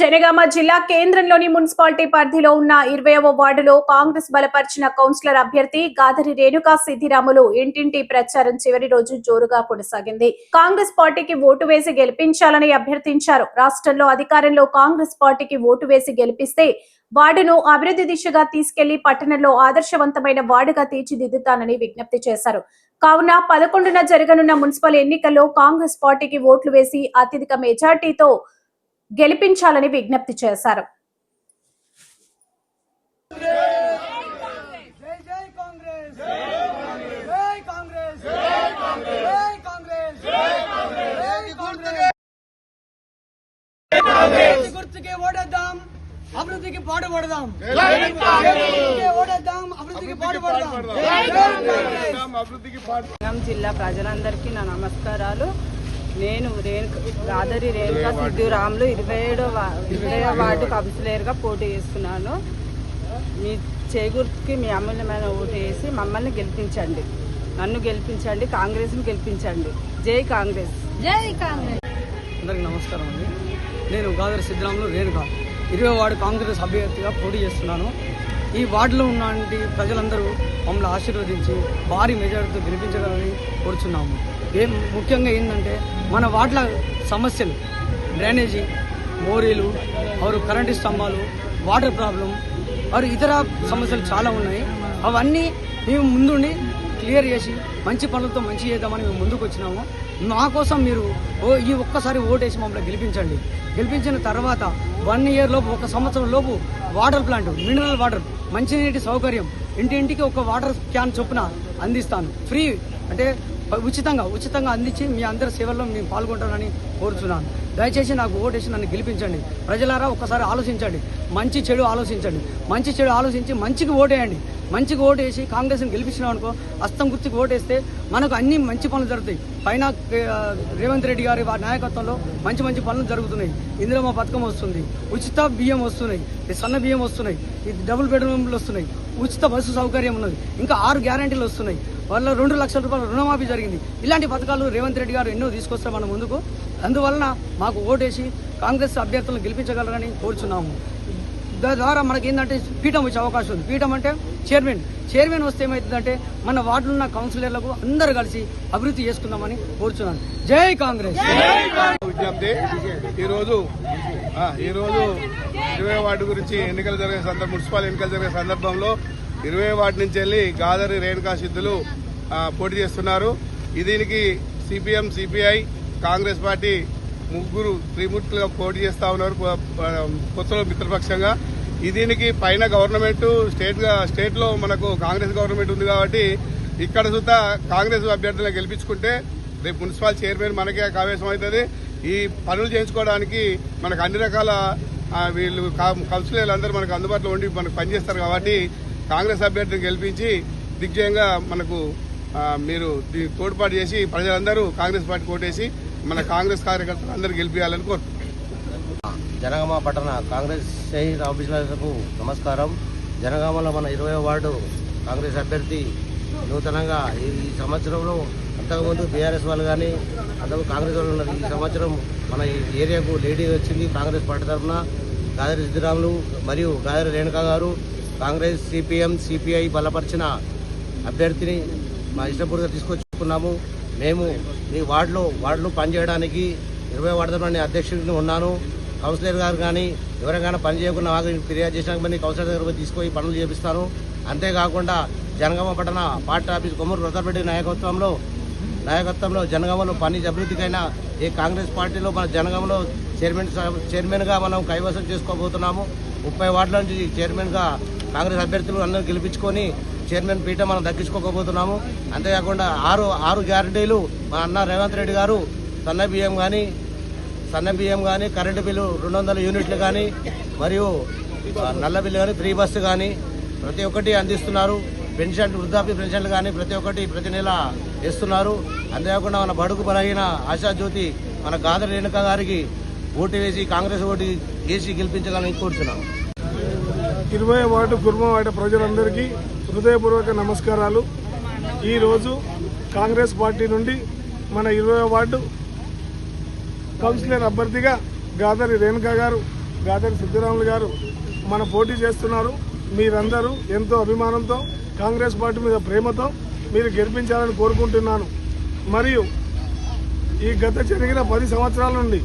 జనగామ జిల్లా కేంద్రంలోని మున్సిపాలిటీ పరిధిలో ఉన్న ఇరవైవ వార్డులో కాంగ్రెస్ బలపరిచిన కౌన్సిలర్ అభ్యర్థి గాదరి రేణుకా సిద్దిరాములు ఇంటింటి ప్రచారం చివరి రోజు జోరుగా కొనసాగింది. కాంగ్రెస్ పార్టీకి ఓటు వేసి గెలిపించాలని అభ్యర్థించారు. రాష్ట్రంలో అధికారంలో కాంగ్రెస్ పార్టీకి ఓటు వేసి గెలిపిస్తే వార్డును అభివృద్ధి దిశగా తీసుకెళ్ళి పట్టణంలో ఆదర్శవంతమైన వార్డుగా తీర్చిదిద్దుతానని విజ్ఞప్తి చేశారు. కావున పదకొండున జరగనున్న మున్సిపల్ ఎన్నికల్లో కాంగ్రెస్ పార్టీకి ఓట్లు వేసి అత్యధిక మెజార్టీతో గెలిపించాలని విజ్ఞప్తి చేశారు. జై జై కాంగ్రెస్ జై కాంగ్రెస్ జై కాంగ్రెస్ జై కాంగ్రెస్ జై కాంగ్రెస్ అభివృద్ధి గుర్తుకే ఓడేద్దాం అభివృద్ధికి పాటుపడదాం. అభివృద్ధికి ఓడేద్దాం అభివృద్ధికి పాటుపడదాం జై కాంగ్రెస్. సంగం జిల్లా ప్రజలందరికీ నా నమస్కారాలు. నేను రేణుక రాదరి రేణుక సిద్ధురాములు ఇరవై ఏడో ఇరవై వార్డు కౌన్సిలర్గా పోటీ చేస్తున్నాను. మీ చేకూర్చుకి మీ అమూల్యమైన ఓటు వేసి మమ్మల్ని గెలిపించండి. నన్ను గెలిపించండి కాంగ్రెస్ని గెలిపించండి. జై కాంగ్రెస్. అందరికి నమస్కారం అండి. నేను గాదరి సిద్ధరాములు రేణుక ఇరవై వార్డు కాంగ్రెస్ అభ్యర్థిగా పోటీ చేస్తున్నాను. ఈ వార్డులో ఉన్నటువంటి ప్రజలందరూ మమ్మల్ని ఆశీర్వదించి భారీ మెజార్టీతో గెలిపించగలని కోరుచున్నాము. ఏం ముఖ్యంగా ఏంటంటే మన వార్డుల సమస్యలు డ్రైనేజీ మోరీలు ఆరు కరెంటు స్తంభాలు వాటర్ ప్రాబ్లం మరియు ఇతర సమస్యలు చాలా ఉన్నాయి. అవన్నీ మేము ముందుండి క్లియర్ చేసి మంచి పనులతో మంచి చేద్దామని మేము ముందుకు వచ్చినాము. మా కోసం మీరు ఓ ఈ ఒక్కసారి ఓటేసి మమ్మల్ని గెలిపించండి. గెలిపించిన తర్వాత వన్ ఇయర్ లోపు ఒక సంవత్సరం లోపు వాటర్ ప్లాంట్ మినరల్ వాటర్ మంచినీటి సౌకర్యం. ఇంటింటికి ఒక వాటర్ క్యాన్ చొప్పున అందిస్తాను. ఫ్రీ అంటే ఉచితంగా ఉచితంగా అందించి మీ అందరి సేవల్లో మేము పాల్గొంటానని కోరుచున్నాను. దయచేసి నాకు ఓటేసి నన్ను గెలిపించండి. ప్రజలారా ఒక్కసారి ఆలోచించండి. మంచి చెడు ఆలోచించండి. మంచి చెడు ఆలోచించి మంచికి ఓటేయండి. మంచికి ఓటేసి కాంగ్రెస్ని గెలిపించినాం అనుకో అస్తం గుర్తుకు ఓటేస్తే మనకు అన్ని మంచి పనులు జరుగుతాయి. పైన రేవంత్ రెడ్డి గారి వారి నాయకత్వంలో మంచి మంచి పనులు జరుగుతున్నాయి. ఇందులో మా పథకం వస్తుంది. ఉచిత బియ్యం వస్తున్నాయి. ఈ సన్న బియ్యం వస్తున్నాయి. ఈ డబుల్ బెడ్రూమ్లు వస్తున్నాయి. ఉచిత బస్సు సౌకర్యం ఉన్నది. ఇంకా ఆరు గ్యారంటీలు వస్తున్నాయి. వాళ్ళ రెండు లక్షల రూపాయల రుణమాఫీ జరిగింది. ఇలాంటి పథకాలు రేవంత్ రెడ్డి గారు ఎన్నో తీసుకొస్తారు మన ముందుకు. అందువలన మాకు ఓటేసి కాంగ్రెస్ అభ్యర్థులను గెలిపించగలరని కోరుచున్నాము. దాని ద్వారా మనకి ఏంటంటే పీఠం వచ్చే అవకాశం ఉంది. పీఠం అంటే చైర్మన్. చైర్మన్ వస్తే ఏమవుతుందంటే మన వార్డులో ఉన్న కౌన్సిలర్లకు అందరూ కలిసి అభివృద్ధి చేసుకుందామని కోరుచున్నాను. జై కాంగ్రెస్! విజ్ఞప్తి. ఈరోజు ఈరోజు ఇరవై వార్డు గురించి ఎన్నికలు జరిగే సందర్భం మున్సిపల్ ఎన్నికలు జరిగే సందర్భంలో ఇరవై వార్డు నుంచి వెళ్ళి గాదరి రేణుకా సిద్ధులు పోటీ చేస్తున్నారు. దీనికి సిపిఎం సిపిఐ కాంగ్రెస్ పార్టీ ముగ్గురు త్రిమూర్తులుగా పోటీ చేస్తా ఉన్నారు కొత్తలో మిత్రపక్షంగా. దీనికి పైన గవర్నమెంట్ స్టేట్ స్టేట్లో మనకు కాంగ్రెస్ గవర్నమెంట్ ఉంది కాబట్టి ఇక్కడ సుతా కాంగ్రెస్ అభ్యర్థులను గెలిపించుకుంటే రేపు మున్సిపల్ చైర్మన్ మనకే ఆవేశం అవుతుంది. ఈ పనులు చేయించుకోవడానికి మనకు అన్ని రకాల వీళ్ళు కా- కౌన్సిలర్లు అందరూ మనకు అందుబాటులో ఉండి మనకు పనిచేస్తారు కాబట్టి కాంగ్రెస్ అభ్యర్థిని గెలిపించి దిగ్జయంగా మనకు మీరు దీనికి తోడ్పాటు చేసి ప్రజలందరూ కాంగ్రెస్ పార్టీ కోటేసి మన కాంగ్రెస్ కార్యకర్తలు అందరూ గెలిపించాలని కోరుతున్నాం జనగామ పట్టణ కాంగ్రెస్ షహీద్ ఆఫీసర్లకు నమస్కారం. జనగామలో మన ఇరవై వార్డు కాంగ్రెస్ అభ్యర్థి నూతనంగా ఈ సంవత్సరంలో అంతకుముందు బీఆర్ఎస్ వాళ్ళు కానీ అంతకు కాంగ్రెస్ వాళ్ళు ఉన్నారు ఈ సంవత్సరం మన ఈ ఏరియాకు లేడీ వచ్చింది కాంగ్రెస్ పార్టీ తరఫున. గాదరి సిద్ధిరాములు మరియు గాదరి రేణుకా గారు కాంగ్రెస్ సిపిఎం సిపిఐ బలపరిచిన అభ్యర్థిని మా ఇష్టపూర్తిగా తీసుకొచ్చుకున్నాము. మేము మీ వార్డులో వార్డులో పనిచేయడానికి ఇరవై వార్డులో నేను అధ్యక్షుడిని ఉన్నాను. కౌన్సిలర్ గారు కానీ ఎవరైనా పని చేయకుండా మాకు ఫిర్యాదు చేసినాక కానీ కౌన్సిలర్ దగ్గర పోయి తీసుకొని పనులు చేపిస్తాను. అంతేకాకుండా జనగామ పట్టణ పార్టీ ఆఫీస్ కొమ్మూరు వృతపెట్టి నాయకత్వంలో నాయకత్వంలో జనగామలో పని అభివృద్ధికైనా ఈ కాంగ్రెస్ పార్టీలో మన జనగామలో చైర్మన్ చైర్మన్గా మనం కైవసం చేసుకోబోతున్నాము. ముప్పై వార్డుల నుంచి చైర్మన్గా కాంగ్రెస్ అభ్యర్థులు అందరూ గెలిపించుకొని చైర్మన్ పీఠ మనం దక్కించుకోకపోతున్నాము. అంతేకాకుండా ఆరు ఆరు గ్యారంటీలు మా అన్న రేవంత్ రెడ్డి గారు సన్న బియ్యం కానీ సన్న బియ్యం కానీ కరెంటు బిల్లు రెండు వందల యూనిట్లు కానీ మరియు నల్ల బిల్లు కానీ ఫ్రీ బస్సు కానీ ప్రతి ఒక్కటి అందిస్తున్నారు. పెన్షన్ వృద్ధాప్య పెన్షన్లు కానీ ప్రతి ఒక్కటి ప్రతి నెల ఇస్తున్నారు. అంతేకాకుండా మన బడుగు బలహీన ఆశాజ్యోతి మన గాదరి రేణుక గారికి ఓటు వేసి కాంగ్రెస్ ఓటు వేసి గెలిపించాలని కోరుతున్నాము ఇరవై వార్డు కుర్మవాడ ప్రజలందరికీ హృదయపూర్వక నమస్కారాలు. ఈరోజు కాంగ్రెస్ పార్టీ నుండి మన ఇరవై వార్డు కౌన్సిలర్ అభ్యర్థిగా గాదరి రేణుకా గారు గాదరి సిద్ధిరాములు గారు మన పోటీ చేస్తున్నారు. మీరందరూ ఎంతో అభిమానంతో కాంగ్రెస్ పార్టీ మీద ప్రేమతో మీరు గెలిపించాలని కోరుకుంటున్నాను. మరియు ఈ గత జరిగిన పది సంవత్సరాల నుండి